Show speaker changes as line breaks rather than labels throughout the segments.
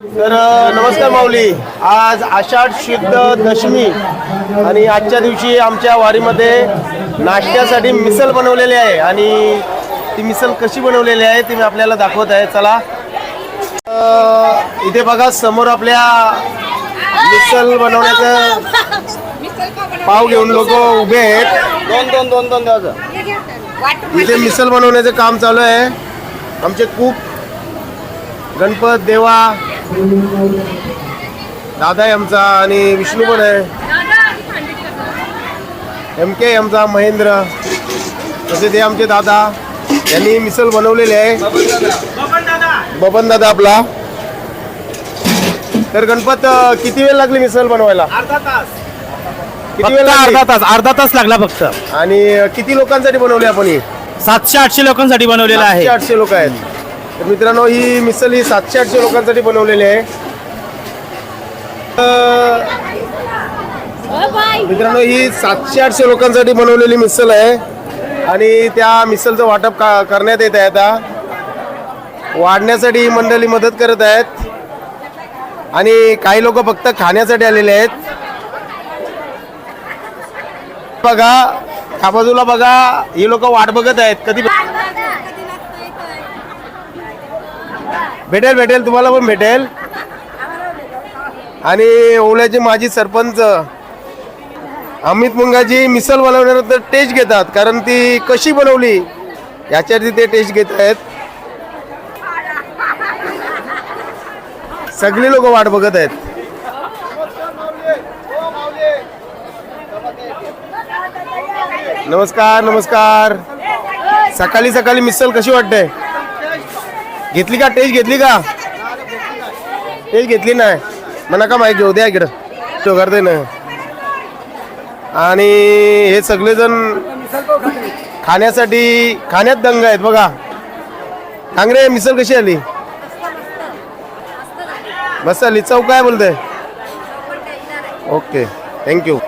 तर नमस्कार माऊली. आज आषाढ शुद्ध दशमी आणि आजच्या दिवशी आमच्या वारीमध्ये नाश्त्यासाठी मिसल बनवलेली आहे आणि ती मिसल कशी बनवलेली आहे ती मी आपल्याला दाखवत आहे. चला. इथे बघा समोर आपल्या मिसल बनवण्याचं पाव घेऊन लोक उभे आहेत. दोन दोन दोन दोन दिवस इथे मिसल बनवण्याचं काम चालू आहे. आमचे खूप गणपत देवा. दादा आहे आमचा आणि विष्णू पण आहे. एम के आमचा महेंद्र. तसे ते आमचे दादा. यांनी मिसल बनवलेले आहे. बबन दादा आपला. तर गणपत किती वेळ लागली मिसल बनवायला?
अर्धा तास.
किती वेळ?
अर्धा तास अर्धा तास लागला फक्त.
आणि किती लोकांसाठी बनवली आपण ही?
सातशे आठशे लोकांसाठी बनवलेला आहे.
आठशे लोक आहेत. तर मित्रांनो ही मिसल ही सातशे आठशे लोकांसाठी बनवलेली आहे. मित्रांनो ही सातशे आठशे लोकांसाठी बनवलेली मिसल आहे आणि त्या मिसलचं वाटप का करण्यात येत आहे आता. वाढण्यासाठी ही मंडळी मदत करत आहेत आणि काही लोक फक्त खाण्यासाठी आलेले आहेत. बघा त्या बाजूला बघा ही लोक वाट बघत आहेत. कधी भेटेल भेटेल तुम्हाला पण भेटेल. आणि ओल्याचे माजी सरपंच अमित मुंगाजी मिसल बनवल्यानंतर टेस्ट घेतात कारण ती कशी बनवली याच्यावरती ते टेस्ट घेत आहेत. सगळी लोक वाट बघत आहेत. नमस्कार नमस्कार. सकाळी सकाळी मिसल कशी वाटते? घेतली का? टेस्ट घेतली का? टेस्ट घेतली नाही. मला का माहिती घेऊ द्या इकडं. तो करते ना. आणि हे सगळेजण खाण्यासाठी खाण्यात दंग आहेत बघा. कांगरे मिसळ कशी आली? बस आली. चव काय बोलते ओके थँक्यू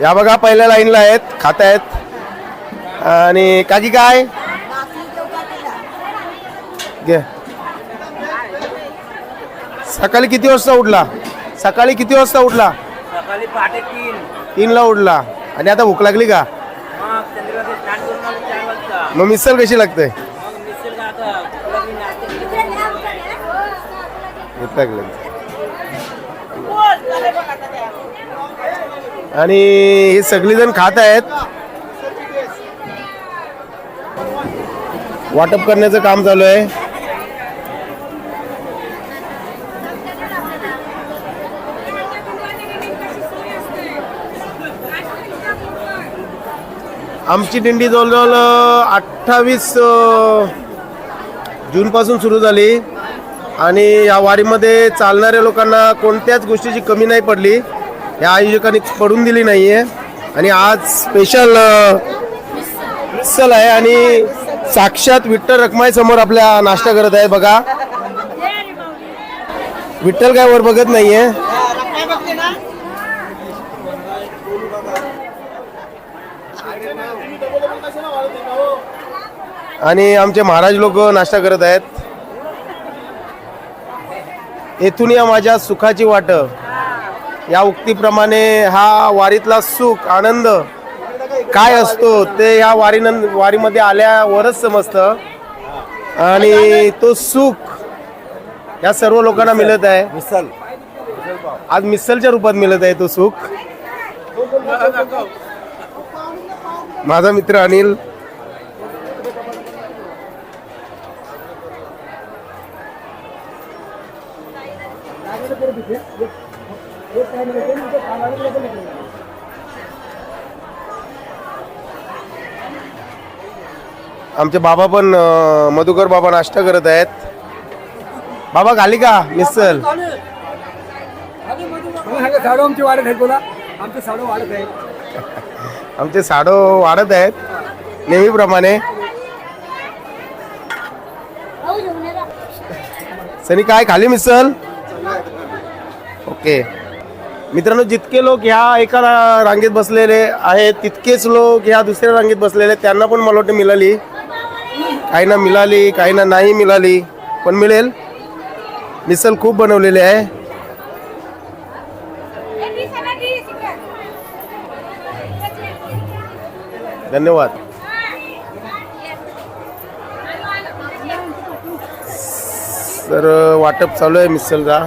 या बघा पहिल्या लाईनला आहेत खात आहेत. आणि काकी काय? घे. सकाळी किती वाजता उठला? सकाळी किती वाजता उठला?
सकाळी पहाटे तीन.
तीनला उठला. आणि आता भूक लागली का?
मग चंद्रबाबू स्टार्ट करून आलो चार वाजता.
मग मिसल कशी लागते?
मग मिसळ का आता तुला मी नाश्ता
आणि हे सगळेजण खात आहेत. वाटप करण्याचं काम चालू आहे. आमची दिंडी जवळजवळ अठ्ठावीस जूनपासून सुरू झाली. आणि या वारीमध्ये चालणाऱ्या लोकांना कोणत्याच गोष्टीची कमी नाही पडली. या आयोजकांनी पडून दिली नाही आहे आणि आज स्पेशल मिसल आहे आणि साक्षात विठ्ठल रखमाई समोर आपल्या नाश्ता करत आहे. बघा. विठ्ठल काय वर बघत नाहीये. आणि आमचे महाराज लोक नाश्ता करत आहेत. येथून या माझ्या सुखाची वाट. या उक्तीप्रमाणे हा वारीतला सुख आनंद काय असतो ते या वारीनं वारीमध्ये आल्यावरच समजतं. आणि तो सुख या सर्व लोकांना मिळत आहे. मिसल आज मिसलच्या रूपात मिळत आहे तो सुख. माझा मित्र अनिल आमचे बाबा पण मधुकर बाबा नाश्ता करत आहेत. बाबा घाली का? मिसल
आमची वाढत आहे बोला. आमचे साडू वाढत आहे
आमचे साडो वाढत आहेत नेहमीप्रमाणे. सनी काय? खाली मिसल ओके. मित्रांनो जितके लोक ह्या एका रांगेत बसलेले आहेत तितकेच लोक ह्या दुसऱ्या रांगेत बसलेले त्यांना पण मला वाटतं मिळाली. काही ना मिळाली काही ना नाही मिळाली. पण मिळेल. मिसल खूप बनवलेले आहे. धन्यवाद. तर वाटप चालू आहे मिसलचा.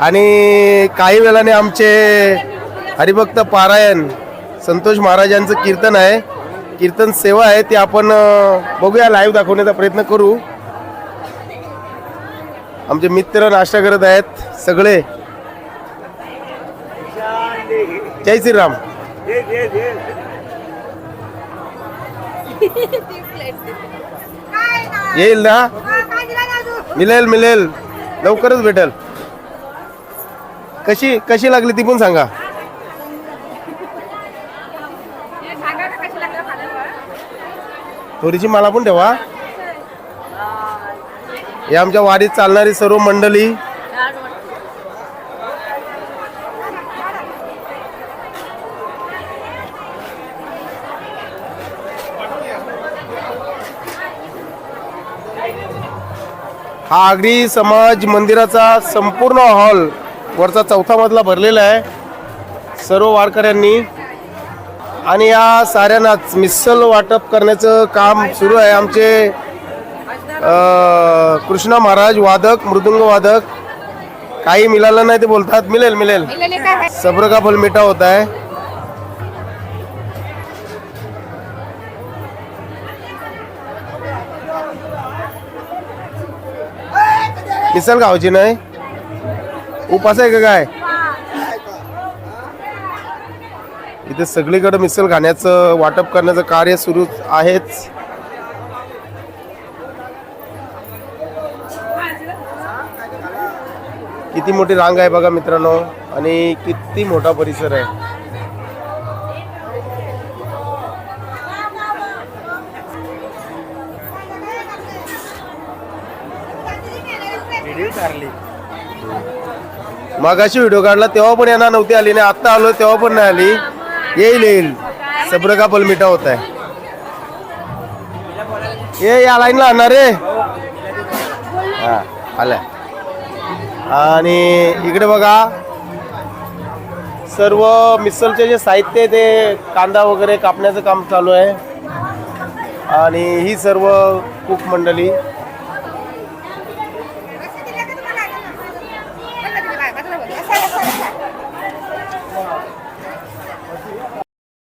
आणि काही वेळाने आमचे हरिभक्त पारायण संतोष महाराजांचं कीर्तन आहे. कीर्तन सेवा आहे ती आपण बघूया लाईव्ह दाखवण्याचा प्रयत्न करू. आमचे मित्र नाश्ता करत आहेत सगळे. जय श्रीराम. येईल ना? मिळेल मिळेल लवकरच भेटेल. कशी कशी लागली ती पण सांगा. थोडीशी मला पण ठेवा. हे आमच्या वारीत चालणारी सर्व मंडळी. हा आगरी समाज मंदिराचा संपूर्ण हॉल वरचा चौथा मजला भरलेला आहे. सर्व वारकऱ्यांनी आणि या साऱ्यांनाच मिसल वाटप करण्याचं काम सुरू आहे. आमचे कृष्णा महाराज वादक मृदुंग वादक काही मिळालं नाही ते बोलतात. मिळेल मिळेल सब्र का फल मिठा होता आहे. मिसल गावची नाही? उपास आहे का काय? इथे सगळीकडे मिसल खाण्याचं वाटप करण्याचं कार्य सुरू आहेच. किती मोठी रांग आहे बघा मित्रांनो आणि किती मोठा परिसर आहे. मगाशी व्हिडिओ काढला तेव्हा पण यांना नव्हती आली नाही आत्ता आलो तेव्हा पण नाही आली. येईल येईल. सब्र का पल होत आहे. ये या लाईनला आणणार रे. हा आलाय. आणि इकडे बघा. सर्व मिसलचे जे साहित्य आहे ते कांदा वगैरे कापण्याचं काम चालू आहे. आणि ही सर्व कुक मंडळी.